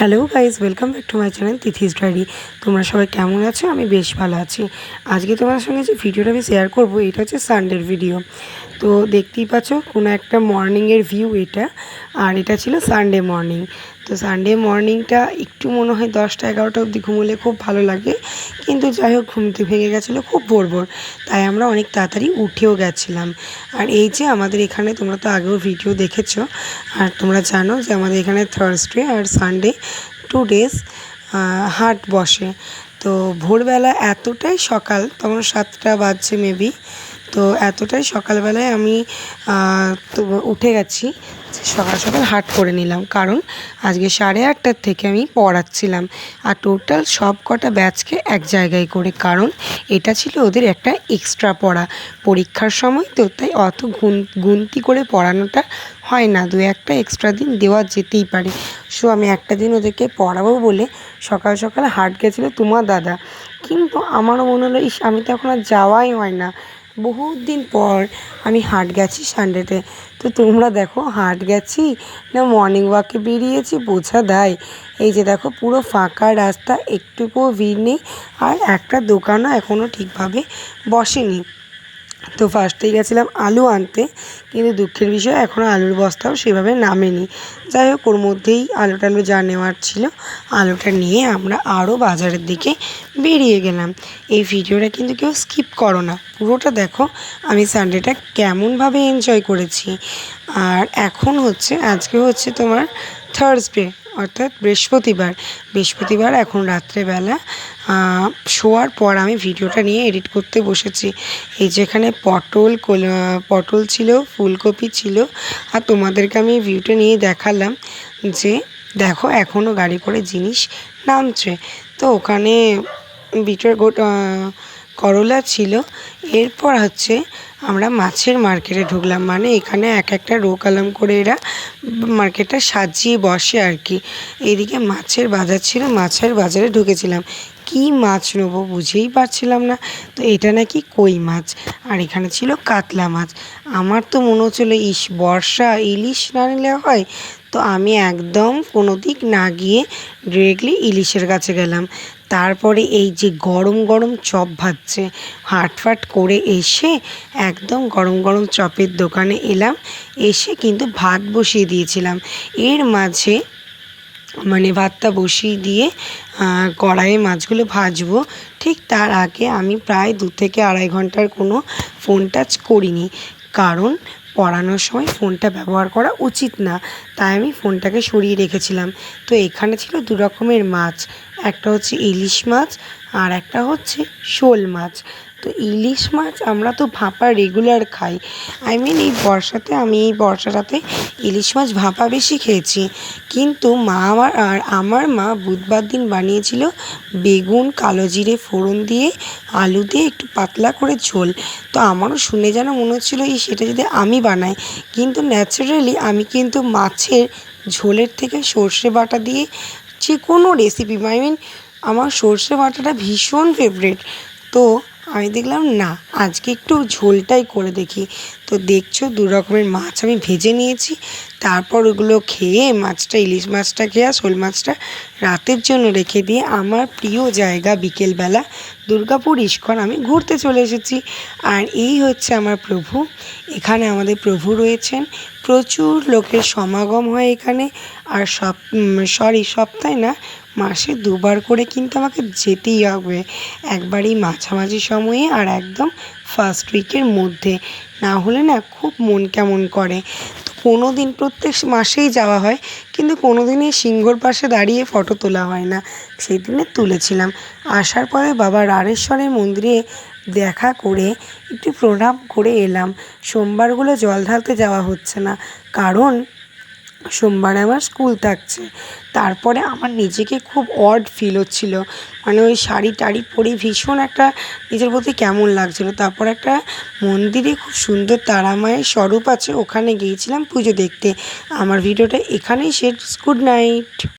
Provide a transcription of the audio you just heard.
Hello guys welcome back to my channel Tithi's diary তোমরা সবাই কেমন আছো? আমি বেশ ভালো আছি। আজকে তোমার সঙ্গে যে ভিডিওটা আমি শেয়ার করব, এটা হচ্ছে সানডের ভিডিও তো দেখতেই পাচ্ছ, কোনো একটা মর্নিংয়ের ভিউ এটা। আর এটা ছিল সানডে মর্নিং তো সানডে মর্নিংটা একটু মনে হয় দশটা, এগারোটা অবধি ঘুমোলে খুব ভালো লাগে। কিন্তু যাই হোক ঘুমতে ভেঙে গেছিল, খুব ভোর ভোর। তাই আমরা অনেক তাড়াতাড়ি উঠেও গেছিলাম। আর এই যে আমাদের এখানে তোমরা তো আগেও ভিডিও দেখেছ, আর তোমরা জানো যে আমাদের এখানে থার্সডে আর সানডে টু ডেজ হাট বসে। তো ভোরবেলা এতটাই সকাল, তখন সাতটা বাজছে মেবি তো এতটাই সকালবেলায় আমি তো উঠে গেছি সকাল সকাল হাট করে নিলাম। কারণ আজকে সাড়ে আটটার থেকে আমি পড়াচ্ছিলাম। আর টোটাল সব কটা ব্যাচকে এক জায়গায় করে। কারণ এটা ছিল ওদের একটা এক্সট্রা পড়া। পরীক্ষার সময় তো তাই অত গুন, গুনতি করে পড়ানোটা হয় না। দু একটা এক্সট্রা দিন দেওয়া যেতেই পারে। সো আমি একটা দিন ওদেরকে পড়াবো বলে সকাল সকাল হাট গেছিল তোমার দাদা। কিন্তু আমারও মনে হলো, ইস, আমি তো এখন আর যাওয়াই হয় না। বহুত দিন পর আমি হাট গেছি সানডেতে তো তোমরা দেখো, হাট গেছি, না মর্নিং ওয়াকে বেরিয়েছি, বোঝা দেয় এই যে দেখো, পুরো ফাঁকা রাস্তা, একটুকুও ভিড় নেই, আর একটা দোকানও এখনও ঠিকভাবে বসেনি। তো ফার্স্টেই গেছিলাম আলু আনতে, কিন্তু দুঃখের বিষয় এখনও আলুর বস্তাও সেভাবে নামেনি। যাই হোক, ওর মধ্যেই আলু টালু যা নেওয়ার ছিল, আলুটা নিয়ে আমরা আরও বাজারের দিকে বেরিয়ে গেলাম। এই ভিডিওটা কিন্তু কেউ স্কিপ করো না। পুরোটা দেখো, আমি সানডেটা কেমনভাবে এনজয় করেছি। আর এখন হচ্ছে, আজকে হচ্ছে তোমার থার্সডে অর্থাৎ বৃহস্পতিবার। বৃহস্পতিবার এখন রাত্রেবেলা শোয়ার পর আমি ভিডিওটা নিয়ে এডিট করতে বসেছি। এই যেখানে পটল পটল ছিল, ফুলকপি ছিল, আর তোমাদেরকে আমি ভিউটা নিয়ে দেখালাম যে, দেখো এখনও গাড়ি করে জিনিস নামছে। তো ওখানে বিটের গোট করলা ছিল। এরপর হচ্ছে আমরা মাছের মার্কেটে ঢুকলাম। মানে এখানে এক একটা রো কলম করে এরা মার্কেটটা সাজিয়ে বসে আর কি। এদিকে মাছের বাজার ছিল, মাছের বাজারে ঢুকেছিলাম। কি মাছ নেব বুঝেই পারছিলাম না। তো এটা নাকি কই মাছ? আর এখানে ছিল কাতলা মাছ। আমার তো মনে হচ্ছিল, ইস, বর্ষা, ইলিশ না নিলে হয়। তো আমি একদম কোনো দিক না গিয়ে ডিরেক্টলি ইলিশের কাছে গেলাম। তারপরে এই যে গরম গরম চপ ভাজছে, হাটফাট করে এসে একদম গরম গরম চপের দোকানে এলাম, এসে কিন্তু ভাত বসিয়ে দিয়েছিলাম। এর মাঝে মানে ভাতটা বসিয়ে দিয়ে কড়াইয়ে মাছগুলো ভাজবো। ঠিক তার আগে আমি প্রায় দু থেকে আড়াই ঘণ্টার কোনো ফোন টাচ করিনি। কারণ পড়ানোর সময় ফোনটা ব্যবহার করা উচিত না। তাই আমি ফোনটাকে সরিয়ে রেখেছিলাম। তো এখানে ছিল দু রকমের মাছ। একটা হচ্ছে ইলিশ মাছ আর একটা হচ্ছে শোল মাছ। তো ইলিশ মাছ আমরা তো ভাপা রেগুলার খাই। আই মিন এই বর্ষাতে আমি, এই বর্ষাটাতে ইলিশ মাছ ভাপা বেশি খেয়েছি। কিন্তু মা আমার, আর আমার মা বুধবার দিন বানিয়েছিল বেগুন, কালো জিরে ফোড়ন দিয়ে আলু দিয়ে একটু পাতলা করে ঝোল। তো আমারও শুনে যেন মনে হচ্ছিল এই সেটা যদি আমি বানাই। কিন্তু ন্যাচারালি আমি কিন্তু মাছের ঝোলের থেকে সর্ষে বাটা দিয়ে যে কোনো রেসিপি আই মিন আমার সর্ষে বাটাটা ভীষণ ফেভারিট তো আমি দেখলাম না আজকে একটু ঝোলটাই করে দেখি। তো দেখছ, দু রকমের মাছ আমি ভেজে নিয়েছি। তারপর ওগুলো খেয়ে মাছটা, ইলিশ মাছটা খেয়ে শোল মাছটা রাতের জন্য রেখে দিয়ে আমার প্রিয় জায়গা বিকেলবেলা দুর্গাপুর ইস্কন আমি ঘুরতে চলে এসেছি। আর এই হচ্ছে আমার প্রভু। এখানে আমাদের প্রভু রয়েছেন। প্রচুর লোকের সমাগম হয় এখানে। আর সপ সরি সপ্তাহে না, মাসে দুবার করে কিন্তু আমাকে যেতেই হবে। একবারই মাঝামাঝি সময়ে আর একদম ফার্স্ট উইকের মধ্যে। না হলে না খুব মন কেমন করে। তো কোনো দিন প্রত্যেক মাসেই যাওয়া হয়, কিন্তু কোনো দিনই সিংহর পাশে দাঁড়িয়ে ফটো তোলা হয় না। সেই দিনে তুলেছিলাম। আসার পরে বাবা রাড়েশ্বরের মন্দিরে দেখা করে একটু প্রণাম করে এলাম। সোমবারগুলো জল ঢালতে যাওয়া হচ্ছে না। কারণ সোমবারে আমার স্কুল থাকছে। তারপরে আমার নিজেকে খুব অড ফিল হচ্ছিল। মানে ওই শাড়ি টাড়ি পরে ভীষণ একটা নিজের প্রতি কেমন লাগছিল। তারপর একটা মন্দিরে খুব সুন্দর তারা মায়ের স্বরূপ আছে, ওখানে গিয়েছিলাম পুজো দেখতে। আমার ভিডিওটা এখানেই শেষ। Good night.